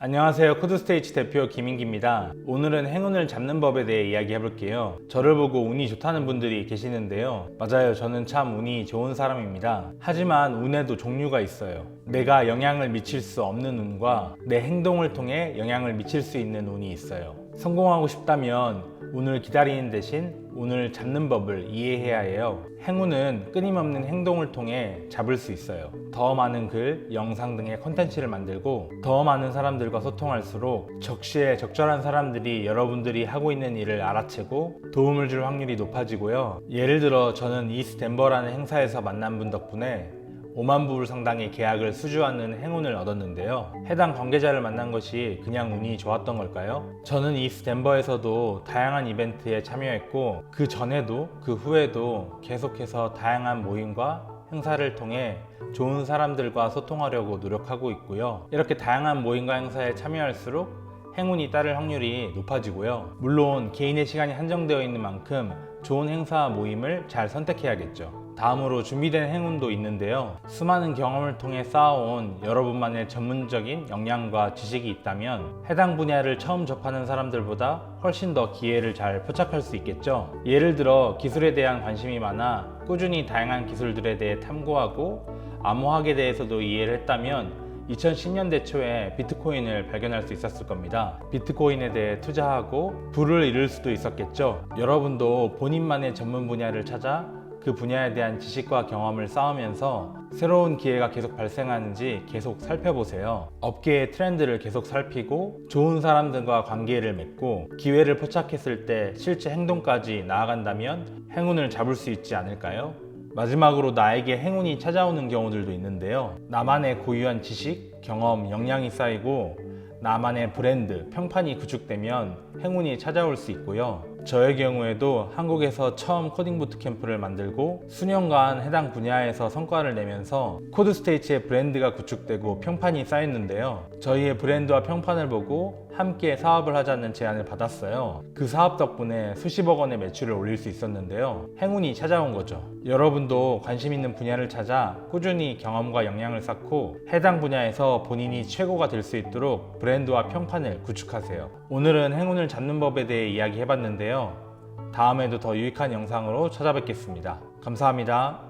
안녕하세요. 코드스테이치 대표 김인기입니다. 오늘은 행운을 잡는 법에 대해 이야기해 볼게요. 저를 보고 운이 좋다는 분들이 계시는데요. 맞아요. 저는 참 운이 좋은 사람입니다. 하지만 운에도 종류가 있어요. 내가 영향을 미칠 수 없는 운과 내 행동을 통해 영향을 미칠 수 있는 운이 있어요. 성공하고 싶다면 운을 기다리는 대신 운을 잡는 법을 이해해야 해요. 행운은 끊임없는 행동을 통해 잡을 수 있어요. 더 많은 글, 영상 등의 컨텐츠를 만들고 더 많은 사람들과 소통할수록 적시에 적절한 사람들이 여러분들이 하고 있는 일을 알아채고 도움을 줄 확률이 높아지고요. 예를 들어 저는 이스덴버라는 행사에서 만난 분 덕분에 5만 불 상당의 계약을 수주하는 행운을 얻었는데요. 해당 관계자를 만난 것이 그냥 운이 좋았던 걸까요? 저는 이 스탠버에서도 다양한 이벤트에 참여했고 그 전에도 그 후에도 계속해서 다양한 모임과 행사를 통해 좋은 사람들과 소통하려고 노력하고 있고요. 이렇게 다양한 모임과 행사에 참여할수록 행운이 따를 확률이 높아지고요. 물론 개인의 시간이 한정되어 있는 만큼 좋은 행사와 모임을 잘 선택해야겠죠. 다음으로 준비된 행운도 있는데요. 수많은 경험을 통해 쌓아온 여러분만의 전문적인 역량과 지식이 있다면 해당 분야를 처음 접하는 사람들보다 훨씬 더 기회를 잘 포착할 수 있겠죠. 예를 들어 기술에 대한 관심이 많아 꾸준히 다양한 기술들에 대해 탐구하고 암호학에 대해서도 이해를 했다면 2010년대 초에 비트코인을 발견할 수 있었을 겁니다. 비트코인에 대해 투자하고 부를 이룰 수도 있었겠죠. 여러분도 본인만의 전문 분야를 찾아 그 분야에 대한 지식과 경험을 쌓으면서 새로운 기회가 계속 발생하는지 계속 살펴보세요. 업계의 트렌드를 계속 살피고 좋은 사람들과 관계를 맺고 기회를 포착했을 때 실제 행동까지 나아간다면 행운을 잡을 수 있지 않을까요? 마지막으로 나에게 행운이 찾아오는 경우들도 있는데요. 나만의 고유한 지식, 경험, 역량이 쌓이고 나만의 브랜드, 평판이 구축되면 행운이 찾아올 수 있고요. 저의 경우에도 한국에서 처음 코딩 부트캠프를 만들고 수년간 해당 분야에서 성과를 내면서 코드 스테이츠의 브랜드가 구축되고 평판이 쌓였는데요. 저희의 브랜드와 평판을 보고 함께 사업을 하자는 제안을 받았어요. 그 사업 덕분에 수십억 원의 매출을 올릴 수 있었는데요. 행운이 찾아온 거죠. 여러분도 관심 있는 분야를 찾아 꾸준히 경험과 역량을 쌓고 해당 분야에서 본인이 최고가 될 수 있도록 브랜드와 평판을 구축하세요. 오늘은 행운을 잡는 법에 대해 이야기해봤 다음에도 더 유익한 영상으로 찾아뵙겠습니다. 감사합니다.